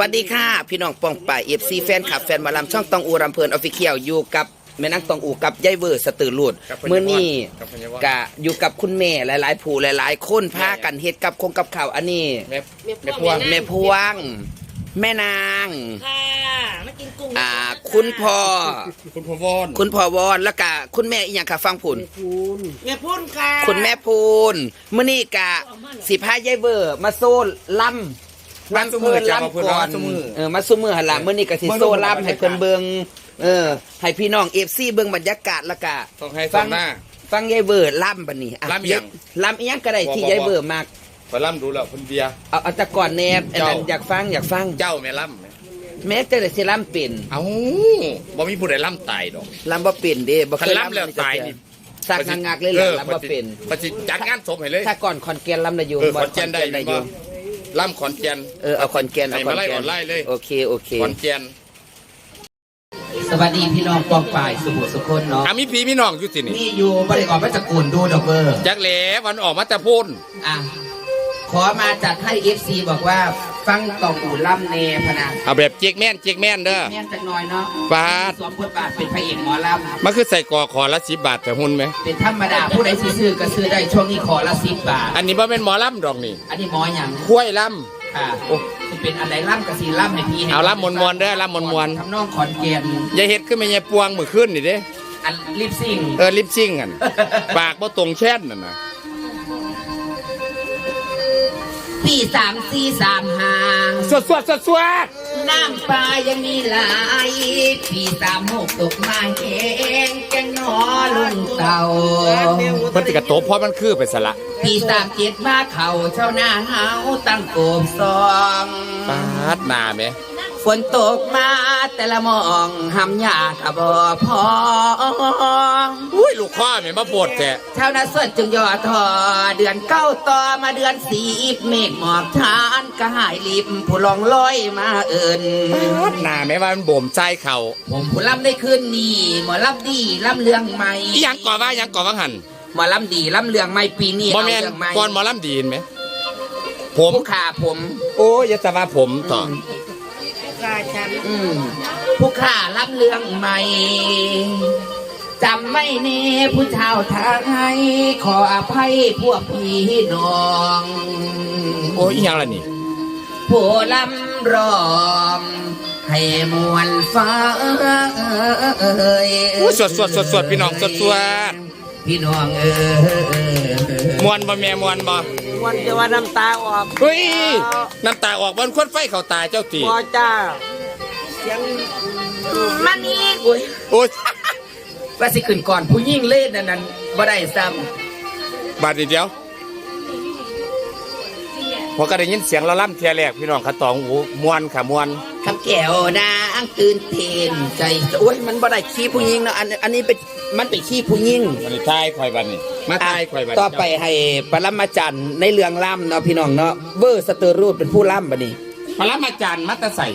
วัสดีค่ะ พี่น้องปองป่ายเอฟซีแฟนคลับแฟนหมาลำช่องตองอูรำเพลินออฟฟิเชียลอยู่กับแม่นังตองอูกับยายเวอร์สตือลูดกับพญาเมื่อนี้กับพญาวอนกะอยู่กับคุณแม่หลาย ๆ ผู้หลาย ๆ คนพากันเฮ็ดกับคงกับข่าวอันนี้แม่แม่พวงแม่พวง แม่นางค่ะมากินกุ้งอ่าคุณพ่อคุณพวอนคุณพ่อวอนแล้วก็คุณแม่อีหยังค่ะฟังผุนแม่พุ่นค่ะคุณแม่พูนมื่อนี้กะสิพายายเวอร์มาโซ่ล่ำ ร้านสมือจะมาล่ำเพื่อนก่อร้านนสมือเออมาซุมือหันหลังมื่อนี้กะสิโซ่ล่ำให้เพิ่นเบิงเออ ให้พี่น้องเอฟซีเบิงบรรยากาศแล้วกะต้องให้ฟัฟังหน้าฟังยายเวอร์ล่ำบัดนี้ะล่ำอีหยังล่ำอีหยังก็ได้ที่บอกยายเวอร์มากพอล่ำดูแล้วคนเบียร์เอาเอาแต่ก่อนแนบอันนั้นเจ้าอยากฟังอยากฟังเจ้าแม่ล่ำไหมแม้จะได้สิล่ำเป็นเอ้าบ่มีผู้ใดล่ำตายดอกล่ำบ่เป็นเด้บ่เคคันยล่ำแล้วตายนี่สักงักๆเลยเหรอล่ำบ่เป็นปฏิจัดงานศพให้เลย ถ้าก่อนคอนเกนล่ำได้อยู่เออบ่ขอนแก่นได้ได้ออยู่ยู่ ล่ำขอนแก่นเออเอาคอนแกนเอาให้คอมานไล่แกออนนไลน์เลยโอเคโอเคขอนแก่นสวัสดีพี่น้องกองฝ่ายสุบุสุคนเนาะอะมีพี่มีน้องอยู่สินี่นี่อยู่บริกรพระจักรูนดูดอกเบอร์จักแหลวันออกมาแต่พูนอะขอมาจัดให้ FC บอกว่า ฟังตองอู่ล่ำเนพะนะเอาแบบเจ๊กแม่นเจ๊กแม่นเด้อแม่นจักหน่อยเนาะฟาดสวมบทบาทเป็นพระเอกหมอลมันคือใส่กอขอละสิบบาทแต่หุ่นไหมำเป็นธรรมดาผู้ใดสิซื้อก็ซื้อได้ช่วงนี้ขอละสิบบาท อันนี้บ่เป็นหมอล่ำดอกนี่ อันนี้หมออย่างคุ้ยล่ค่ะสิเป็นอะไรล่ำกับสีล่ำให้พี่ให้เอาล่ำมวนๆเด้อล่ำมวนทำนองขอนแก่นำอย่าเฮ็ดขึ้นไม่ใช่ปวงมือขึ้นนี่เด้อันลิปซิงเออลิปซิงกันปากบ่ตรงแช่นน่ะนะ ปีสามสี่สามห้าสวดสวดสวดสวดน้ำปลายังมีหลาย ปีสามหกตกมาเองแกงหนอลุงเต่ามันติกระโตเพราะมันคือไปสละปีสามเจ็ดมาเข่าเช่าหน้าเฮาตั้งโกมซองปาดหน้าแหม ฝนตกมาแต่ละหมองหำยากะบ่พออุ้ยลูกข้อแม่มาปวดแท้ชาวนาสวนจึงย่อทอ เดือนเก้าต่อมาเดือนสีบเมฆหมอกทานก็หายลิบผู้ลองลอยมาเอิญปาดหน้าแม่ว่ามันบ่มใจเข่าผมผู้ล่ำได้คืนนี้หมอล่ำดีล่ำเรื่องใหม่อีหยังก่อว่าอีหยังก่อว่าหันหมอล่ำดีล่ำเรื่องใหม่ปีนี้บ่เอาแม่นเรื่องใหม่ก่อนหมอลำดีนไหมผมผู้ขาผม โอ้ยอย่าจะว่าผมต่อ ค่ะฉัน อืมผู้ขาล่ำเรื่องใหม่จำไม่เน่ผู้ชาวไทยขออภัยพวกพี่น้อง โอ้ยอีหยังล่ะนี่ ผู้ลำร้องให้มวลฟ้าเอ้ยโอ้ยสวดสวดสวดสวดพี่น้องสวดสวด พี่น้องเอ้ยมวนบ่แม่มวนบ่ วันจะว่าน้ำตาออกเฮ้ยน้ำตาออกบนควนไฟเข้าตาเจ้าตีพอจ้าเสียงมันนี่อุ้ยโอ้ยว่าสิขึ้นก่อนผู้ยิ่งเล่นนั่นนั่นบ่ได้ซ้บาดนี้เดียว พอก็ได้ยินเสียงเราล่ำเทียแรกพี่น้องขาตองหูมวนค่ะมวนำคำแก้วนางตื่นเต้นใจโอ้ยมันบ่ได้ขี้ผู้ยิ่งเนาะอันอันนี้เป็นมันเป็นขี้ผู้ยิ่งมันนี้ทายคอยบันนี่มาทายคอยบันต่อไปให้ปรมาจันทร์ในเรื่องล่ำเนาะพี่น้องเนาะเวอร์สเตอร์รูดเป็นผู้ล่ำบัดนี้ปรมาจารย์มัตตะใส่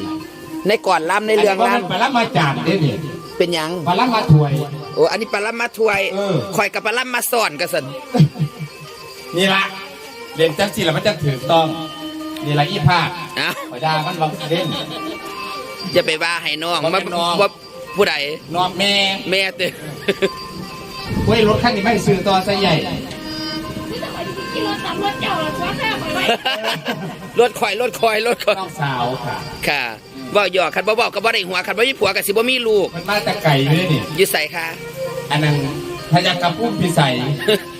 ในก่อนล่ำในเรื่องล่ปรมาจารย์เด้นี่ำเป็นหยังปรมาถวยโอ้อันนี้ปลามาถวยเออคอยกับปลามาสอนกันสันนี่ละ เรียนจังสิแล้วมันจะถือต้องนี่ละอีภาคอ้าวขอยดามันลองเล่น จะไปว่าให้น้องบ่แม่นน้อง ว่าผู้ใดนอนแม่แม่เตอเว้ยรถคันนี้ไม่ซื้อต่อซะใหญ่รถคอยรถคอยรถคอยน้องสาวค่ะค่ะว่าหยอกคันบ่บอกกับบ่ได้หัวคันบ่มีผัวกับสิบ่มีลูกมันมาแต่ไก่เลยนี่ อยู่ใส่ค่ะ อันนั้นพยักกระพุ่มพิสัย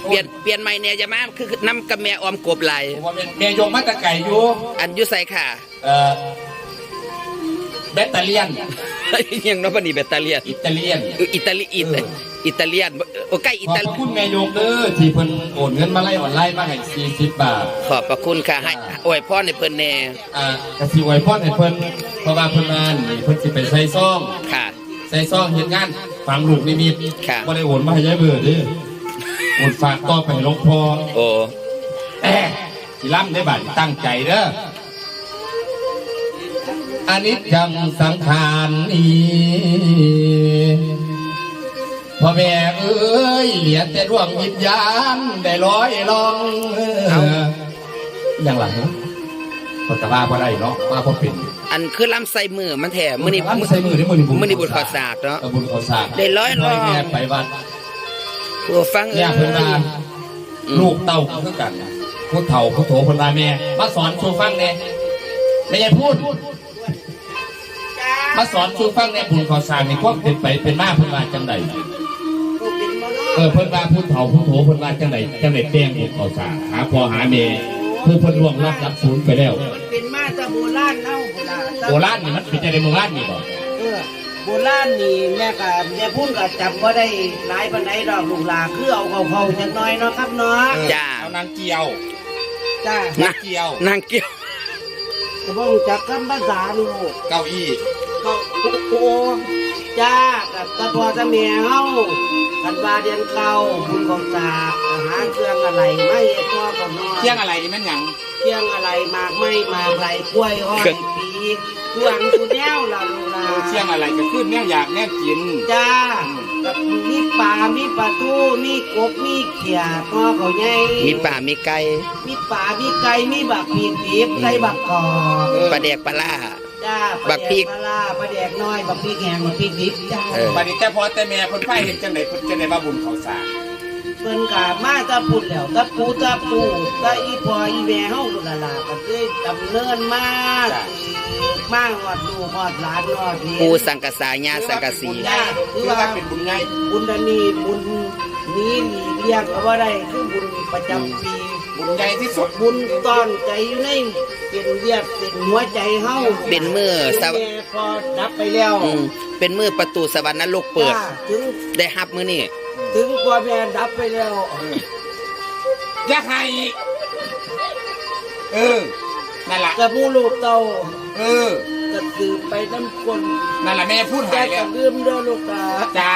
เปลี่ยนเปลี่ยนใหม่เนี่ยจะมาคือน้ำกับแม่ออมกบไหลผมว่าเป็นเมียยงมาแต่ไก่อยู่อันอยู่ใส่ค่ะ เอ่อแบตเตอเลียนยังเน้องปนีแบตเตอเลียนอิตาเลียนเอออิตาลีอิตาอิตาเลียนโอ้ใกล้อิขอบตาพลีระคุณแม่ยงเด้อที่เพิ่นโอนเงินมาไล่ออนไลน์มาให้40บาทขอบพระคุณค่ะให้อวยพรในเพิ่นแน่อ่ากะสิไว้พรให้เพิ่นเพราะว่าเพิ่นมานี่เพิ่นสิไปใส่ซองค่ะใส่ซองเฮ็ดงานฝังลูกนิมิตค่ะบ่ได้โอนมาให้ยายเบื่อเด้อ โอนฝากต่อไปหลวงพ่อโอ้แต่สิล่ำได้บาดตั้งใจเด้ออันนี้จังสังขารนี้พ่อแม่เอ้ยเหลียแต่ดวงวิญญาณได้ลอยลองเอออย่างหลังก็จะว่าบ่ได้เนาะว่าบ่เป็นอันคือลำไส้มือมันแท้มื้อนี้ร้ใส่มือนี่มือนี่บุญมื้อนี้บุญข้าวสากเนาะเออบุญข้าวสากได้ร้อยรอบแม่ไปวัด ผู้ฟังเอ้เนี่ยยเพิ่นว่าอืมลูกเต้าคือกันผู้เฒ่าผู้โถเพิ่นว่าแม่มาสอนสู่ฟังแน่ไม่ใช่พูด มาสอนสู่ฟังแน่บุญข้าวสากนี่ความเป็นไปเป็นมาเพิ่นว่าจังไดลูกเป็นมาเนาะเออเพิ่นว่าผู้เฒ่าผู้โถเพิ่นว่าจังไดจังไดแป้งบุญข้าวสากหาพ่อหาแม่คือเพิ่นล่วงลับรับศูนย์ไปแล้วมันเป็นมาแต่โบราณเนาะโบราณโบราณนี่มันเป็นจังไดโบราณนี่บ่เออโบราณนี่แม่ก็แม่พูดก็จำบ่ได้หลายปานใดดอกลูกหลานคือเอาเขาๆจักหน่อยเนาะครับเนาะจ้า เอานางเกียวจ้านะเกียว นางเกี่ยวก็บ่รู้จักคำภาษาลูกเก้าอี้ก็โอ้จ้ากับตะพอตะเมียเฮากันว่าเดือนเก่าบุญของสากหาเครื่องอะไรไม่เฮ็ดพ่อก็นอนเที่ยงอะไรนี่มันหยัง เครื่องอะไรมากไม่มากไหลกล้วยอ้อยปีทุอั นทุแนวล่ะลูกหลาเที่ยงอะไรก็ขึ้นแนวอยากแนวกิน จ้ากับมีปลา มีปลาทูมีกบ มีเขียดพ่อเขาใหญ่มีป่ามีไก่มีปลา มีไก่ มีบัก มีดิบใส่บักกอกปลาแดกปลาล่า จ้าบักพริกปลาร้าปลาแดกน้อย บักพริกแห้งบักพริกดิบจ้า เออ บัดนี้แต่พอแต่แม่คนไฟเห็นจังไดเพิ่นจังไดมาบุญเขาสา เพิ่นกะมาตะพุดแล้วตะปูตะปูตะอีพ่ออีแม่เฮาลูกหลานก็เลยดำเนินมามาฮอดลูกฮอดหลานฮอดนี่ปูสังกะสาญาสังกะสีจ้าคือว่าเป็นบุญไงบุญอันนี้บุญนี้หลีเรียกก็ว่าได้คือบุญประจำปีบุญใหญ่ที่สุดบุญต้อนใจอยู่ในเป็นเรียกเป็นหัวใจเฮาเป็นมือสสวแม่พอดับไปแล้วอืมเป็นมือประตูสวรรค์นรกเปิดจ้าถึงได้ฮับมือนี่ ถึงกว่าแม่ดับไปแล้ว อย่าให้ เออ นั่นล่ะกระมูลูกเต่าเออก็สืบไปน้ำคนนั่นล่ะแม่พูดแกให้แล้ก็วลืมเด้อลูกตาจ้า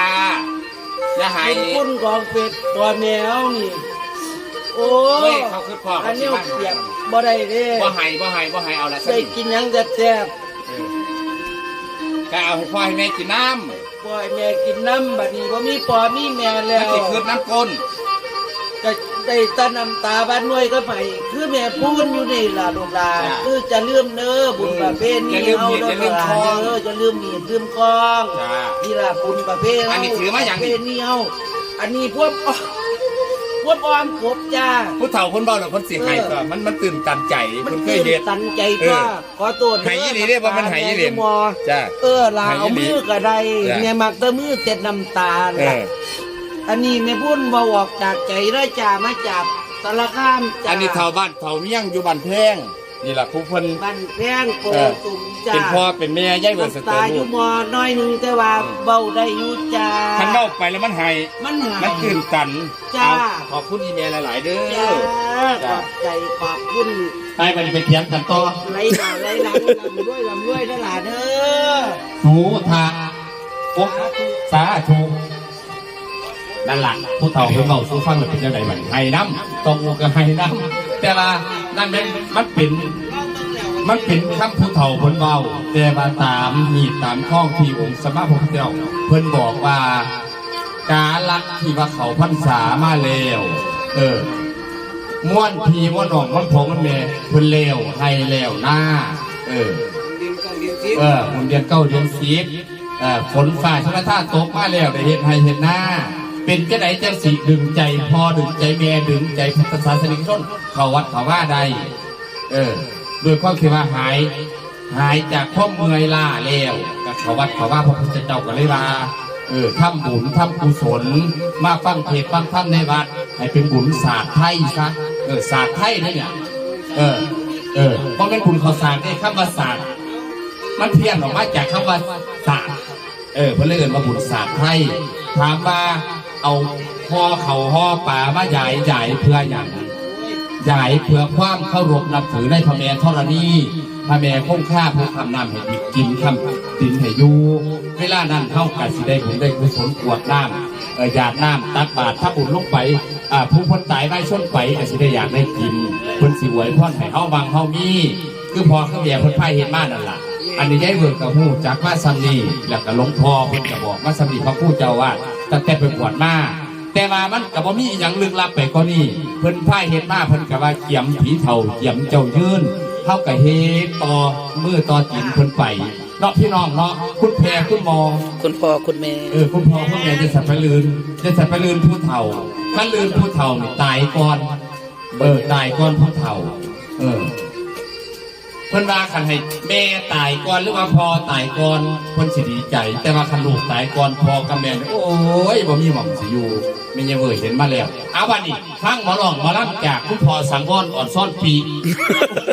อย่าให้เป็นคุณของเป็ดตัวแมวนี่ โอ้เฮ้ยเขาคือพ่ออัเขานสินี้บ้านเปรียบบ่ได้เด้บ่ให้บ่ให้บ่ให้เอาละสิได้กินหยังแซ่บเออก็เอาให้พ่อให้แม่กินน้ๆ ปล่อยแม่กินน้ำบัดนี้บ่มีปอมีแม่ำแล้แล้ววสิคืนน้ำก้นก็ได้แตาน้ำตาบ้านหน่วยก็ไปคือแม่พูดอยู่นี่ล่ะลูกหลานคือจะลืมเด้อบุญประเพณีเฮาเด้อลูกหลานเด้อจะลืมมีดลืมกอง จ้า นี่ล่ะบุญประเพณีอันนี้ถือมาอย่างนี้ ประเพณีเฮาอันนี้พวกอ้อ พวกออมกบจ้า ผู้เฒ่าคนเบาหรือคนสิให้ก็มันมันตื่นตันใจมัคนนเคตื่ยนเห็น ตันใจก็ขอตัวให้อีหลีเด้อว่ามันให้อีหลีหมอจ้า เออลาเอาให้อีหลีมือก็ได้จ้ะแม่มักแตะมือเจ็ดน้ำตาเอล่ะอ อันนี้แม่พูดบ่ออกจากใจได้จ่ามาจับสารข้ามจ้าอันนี้เฒ่าบ้านเฒ่าเมี่ยงอยู่บ้านแพง นี่ล่ะผู้เพิ่นบ้านแพงโปเออตุ่มจ้าเป็นพ่อเป็นแม่ยายเบิดสเตอตาร์อลูยู่กมอน้อยหนึงแต่ว่าเบาได้อยู่จ้าคันเล่าไปแล้วมันให้มันหายมันตื่นตันจ้าเอาขอบคุณอีเมลหลาย ๆ เด้อจ้าขอบใจขอบคุณไปไปไปเถียงกันต่อไหลบ่าไหลหลังลำด้วยลำด้วยตลาดเด้อสูทาโอ๊ะสาธุนั่นล่ะผู้เฒ่าเพิ่นเว้าสู่ฟังแล้วเป็นจังไดบัดให้น้ำตรงก็ให้น้ำ แต่ว่านั่นแม่นมันเป็น มันเป็นคำผู้เฒ่าเพิ่นเว้าแต่ว่าตามนี่ตามข้องที่องค์สมมาพระพุทธเจ้าเพิ่นบอกว่า กาลักที่ว่าเขาพรรษามาแล้วเออม้วนพีม้วนหนองม้วนผงมันแม่เพิ่นเลวให้แล้วหน้า เออ เออหมุนเดือนเก้าเดือนสิบเออฝนฝ่ายชลท่าตกมาแล้วได้เห็นให้เห็นหน้า เป็นจะไหนจังสีดึงใจพอดึงใจแม่ดึงใจพุทธศาสนิกชนเขาวัดเขาว่าใดเออด้วยความที่ว่าหาย หายจากความเมื่อยล้าแล้วก็เขาวัดเขาว่าพระพุทธเจ้าก็เลยว่าเออทำบุญทำกุศล มาฟังเทศฟังธรรมในวัด ให้เป็นบุญศาสตร์ไทยซะเออศาสตร์ไทยนะเนี่ยเออ เออเพราะเป็นบุญข้าวสารนี่คำว่าศาสตร์มันเพี้ยนออกมาจากคำว่าศาสตร์เออเพื่อเรียกว่าบุญศาสตร์ไทยถามว่า เอาห่อเขาห่อป่ามาใหญ่ใหญ่เพื่ออย่างใหญ่เพื่อความเคารพนับถือในพระแม่ธรณีพระแม่คงค่าผู้คำนำให้กินคำดินให้ยู่เวลานั้นเท่ากับสิได้ผมได้กุศลกวดน้ำเออหยาดน้ำตักบาตรถ้าบุญลงไปผู้พ้นตายได้ชนไปก็สิได้อยากได้กินเพิ่นสิหวยพ่อนให้เฮาบางเฮามีคือพอเขาแย่พิ่นพายเห็นมานั่นล่ะอันนี้ยายเวิร์กกับหูจากมาซัมนีแล้วก็หลวงพ่อเพิ่นก็บอกมาซัมนีพระผู้เจ้าว่าตั้งแต่ไปบวชมาแต่ว่ามันก็บ่มีอหย่างลึกลับไปกว่านี้เพิ่นพายเห็นมาเพิ่นก็ว่าเกี่ยมผีเฒ่าเกี่ยมเจ้ายืนเท่ากับเฮต่อมือต่อจินเพิ่นไปเนาะพี่น้องเนาะคุณแพรคุณมองคุณพ่อคุณแม่เออคุณพ่อคุณแม่จะสับไปลืนจะสับไปลืนผู้เฒ่าถ้าลืนผู้เฒ่านี่ตายก่อนเออตายก่อนผู้เฒ่า เออเพิ่นว่าคันให้แม่ตายก่อนหรือว่าพ่อตายก่อนเพิ่นสิดีใจ แต่ว่าคันลูกตายก่อนพ่อกับแม่นี่โอ้ยบ่มีหม่องสิอยู่แม่ยังเว้ยเห็นมาแล้วเอาวันนี้ฟังหมอร้องหมอรับจากคุณพ่อสังวรอ่อนซ่อนปี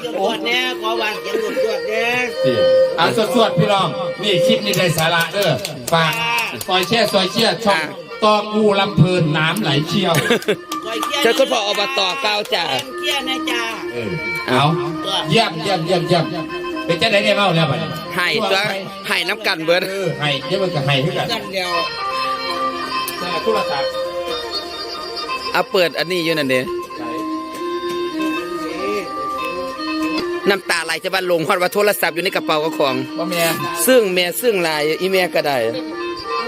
จวดแน่ขอวางเขียนหลุดจวดแน่สิอะสวดๆพี่น้อง นี่คลิปนี้ได้สาระเด้อฝากซอยแช่ซอยเชี่ยช่องตองูลำเพลินน้ำไหลเชี่ยว เจอคุณพ่ออบตเก้าจ้าเกี้ยนะจ้าเออเอาเยี่ยมเยี่ยมเยี่ยมเยี่ยมเป็นเจ้าไหนเนี่ยเมาแล้วบัดนี้ให้ตัวให้น้ำกันเบิดเออให้เดี๋ยวมันก็ให้ขึ้นกันกันเดียวแต่โทรศัพท์เอาเปิดอันนี้อยู่นั่นเด้น้ำตาไหลจะบ้านลงฮอดว่าโทรศัพท์อยู่ในกระเป๋าก็ของบ่แม่ซึ่งแม่ซึ่งลายอีแม่ก็ได้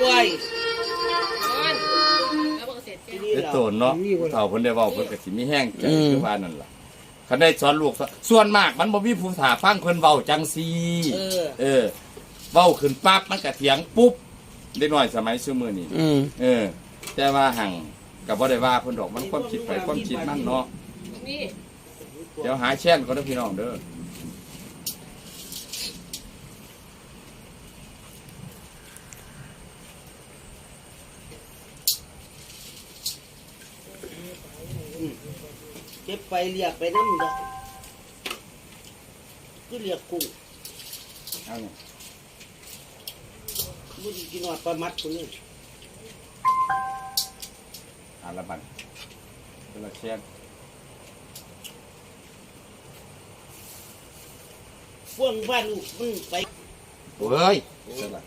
ด้วย เด็ดโตนเนาะเฒ่าเพิ่นได้เว้าเพิ่นก็สิมีแห้งใจคือว่านั่นล่ะคันได้สอนลูกส่วนมากมันบ่มีผู้ถาฟังเพิ่นเว้าจังซี่เออ เออเว้าขึ้นปั๊บมันก็เถียงปุ๊บเด็กน้อยสมัยซุมื้อนี้อืมเออ แต่ว่าหังกับบ่ได้ว่าเพิ่นดอกมันความคิดไปความคิดมันเนาะเดี๋ยวหาแช่นก็ได้อพี่น้องเด้อ ไปเรียกไปน้ำดอกคือเรียกกุ้งเอาเนี่ยมุดกินหอดปลามัดคนนี้อ่านละบันเป็นละแช่นพวกบ้านลูกมึงไปเฮ้ยเสร็จละ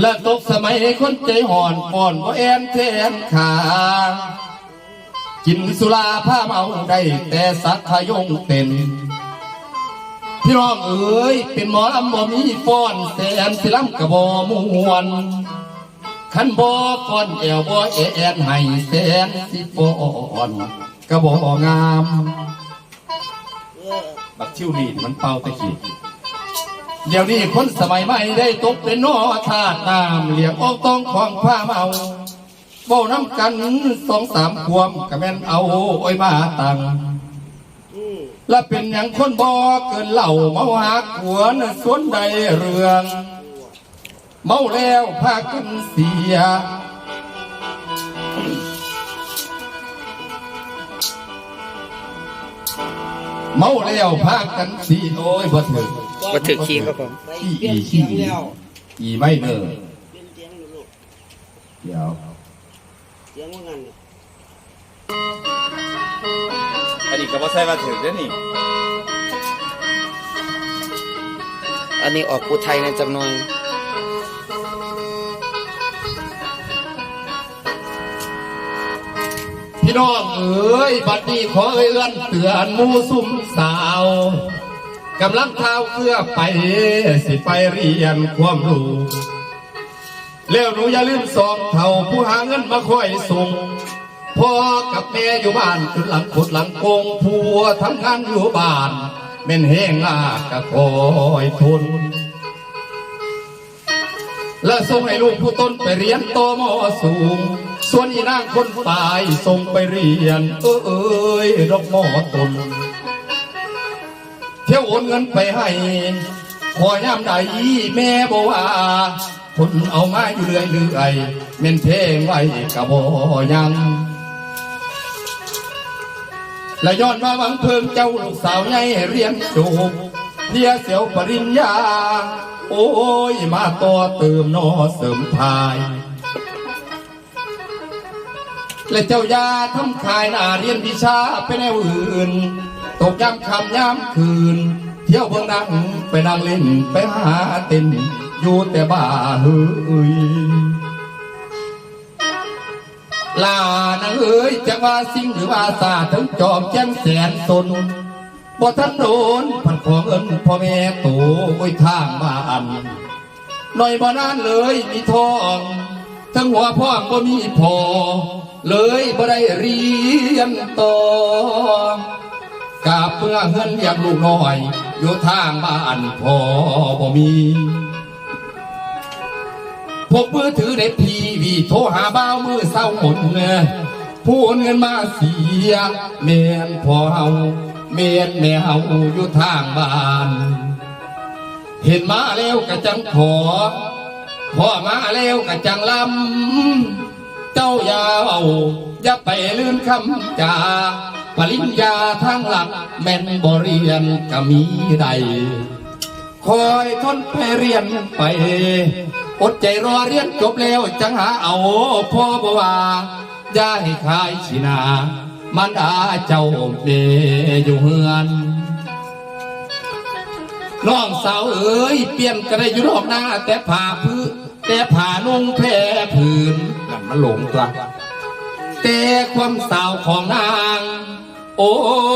และตกสมัยคนใจห่อนก่อนบ่แอนแทนขากินสุราผ้าเมาได้แต่สักขยงเต็นพี่น้องเอ๋ยเป็นหมอลำบ่มีฟ้อนแสนสิลำกระบ่มวนขันบ่ฟ้อนแอวบ่แอนให้แสนสิฟ้อนกระบ่งาม บักชิวนี่มันเป่าตะกี้ เดี๋ยวนี้คนสมัยใหม่ได้ตกเป็นนอทาสน้ำเลี้ยงอกต้องของผ้าเมาเว้าน้ำกันสองสามควมกะแม่นเอาโอ้ยมาตังและเป็นอย่างคนบ่เกินเหล่าเมาหาขวนสวนใดเรือง เมาแล้วพากันเสียเมาแล้วพากันเสียโอ้ยบ่ถึง มาถึงคีก็ผมไปเปลี่ยนเสียงแล้วอีไม่เนอเปลี่ยนเสียงแล้วลูกเดี๋ยวเสียงว่างั้นน่ะอันนี้ก็บ่ใช่ว่าถึงเด้อนี่อันนี้ออกกูไทยในจำนวนพี่น้องเอ๋ยบัดนี้ขอเอื้อนเตือนหมู่ซุ่มสาว กำลังเท้าเครือไปสิไปเรียนความรู้แล้วหนูอย่าลืมสองเท่าผู้หาเงินมาคอยส่งพ่อกับแม่อยู่บ้านขึ้นหลังขุดหลังโกงผัวทำงานอยู่บ้านเม่นแห้งลากกะคอยทน และส่งให้ลูกผู้ต้นไปเรียนต่อมอสูง ส่วนอีนางคนตายส่งไปเรียนเออเอ้ยดอกมอตน เที่ยวโอนเงินไปให้ขอยามใดแม่บอกว่าคนเอามาอยู่เรื่อยเรื่อยๆเม่นเพลงไว้กะบอยังและย้อนมาวังเพิ่มเจ้าลูกสาวใหญ่เรียนจบเพียเสียวปริญญา โอ้ยมาต่อเติมนอเสริมทาย และเจ้ายาทำขายหน้าเรียนวิชาไปแนวอื่น ตกยามคำยามคืน เที่ยวเบิ่งนังไปนั่งเล่นไปหาเต้นอยู่แต่บ้าเฮ้ยลานังเอ้ยจะว่าสิ่งหรือว่าซาถึงจอมแจ้งแสนตนบ่ทันโดนผันของเอินพ่อแม่โตโอ้ยทางบ้านหน่อยบ่นานเลยมีทองทั้งหัวพ่อบ่มีพอ เลยบ่ได้เรียนต่อ กาเพื่อเฮือนเลี้ยงลูกน้อยอยู่ทางบ้านพ่อบ่มีพกมือถือในทีวีโทรหาบ้าวมือเศร้าหมดเนผู้เงินมาเสียเมียนพอเฮาเมียนแม่เฮาอยู่ทางบ้าน เห็นมาแล้วกะจังขอพ่อมาแล้วกะจังลำเจ้าอยาเอาอย่าไปลืมคำจา ปริญญาทางหลักแม่นบเรียนก็มีใด คอยทนไปเรียนไป อดใจรอเรียนจบแล้วจังหาเอาพ่อบ่ว่าอย่าให้ขายชินา มันดาเจ้าเมอยู่เฮือนน้องสาวเอ๋ยเปลี่ยนกระได้ยุรอกหน้า แต่ผ่าพื้นแต่ผ่านุ่งแพ่ผืนนั่นมันหลงตัวแต่ความสาวของนาง โอ้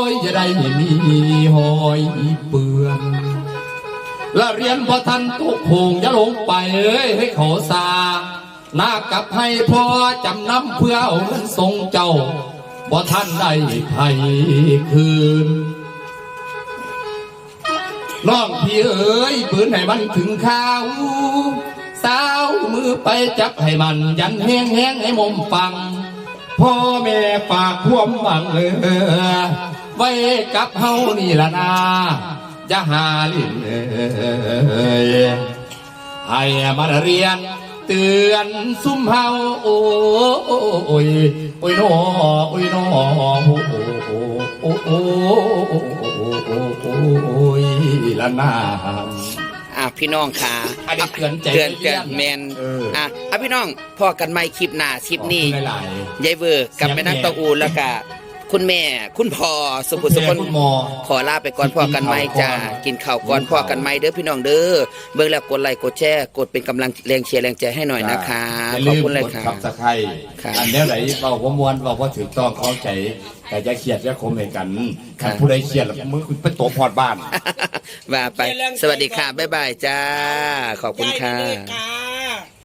ยจะได้ไม่มีหอยเปือนและเรียนพอทันตุกพงอย่าหลงไปเอ้ยให้ขาซาหน้ากับให้พอจำนำเพื่อเอาเงินส่งเจ้าบ่ท่านได้ไทยคืนน้องพี่เอ๋ยปืนให้มันถึงข้าวสาวมือไปจับให้มันยันแห้งแห้งให้มุมฟัง พ่อแม่ฝากความหวังเออไว้กับเฮานี่ละนาจะหาลิ้นให้มาเรียนเตือนซุ่มเฮาโอ้โอ้โอ้ยโอ้ยน้อโอ้ยน้อโอ้โอ้โอ้โอ้โอ้โอ้โอ้ยละนา อะพี่น้องค่ะอันนี้เตือนใจเตือนเตือนเรียนแมนเอออ่ อะอะพี่น้องพอกันไม่คลิปหน้าคลิปนี้ขอบคุณหลายๆยายเวอร์กับแม่นักตะอูนแล้วก็คุณแม่คุณพ่อสุขุสุขคุนณหมอ ขอลาไปก่อนพ่อกันไม่จ้ากินข้าวก่อนพ่อกันไม่เด้อพี่น้องเด้อเบิ่งแล้วกดไลค์กดแชร์กดเป็นกำลังแรงเชียร์แรงใจให้หน่อยนะคะอย่าขอบลืมคุณเลยกดค่ะซับสไครต์ครับอันนี้ไหนเบาว่ามวนเบาว่าถือต้องเข้าใจ แต่จะเครียดจะคมให้กันครัคับนผู้ใดเครียดแล้วมึงไปโตพอดบ้านว่าไป สวัสดีค่ะ บ๊ายบายจ้า ขอบคุณค่ะใจดีๆค่ะ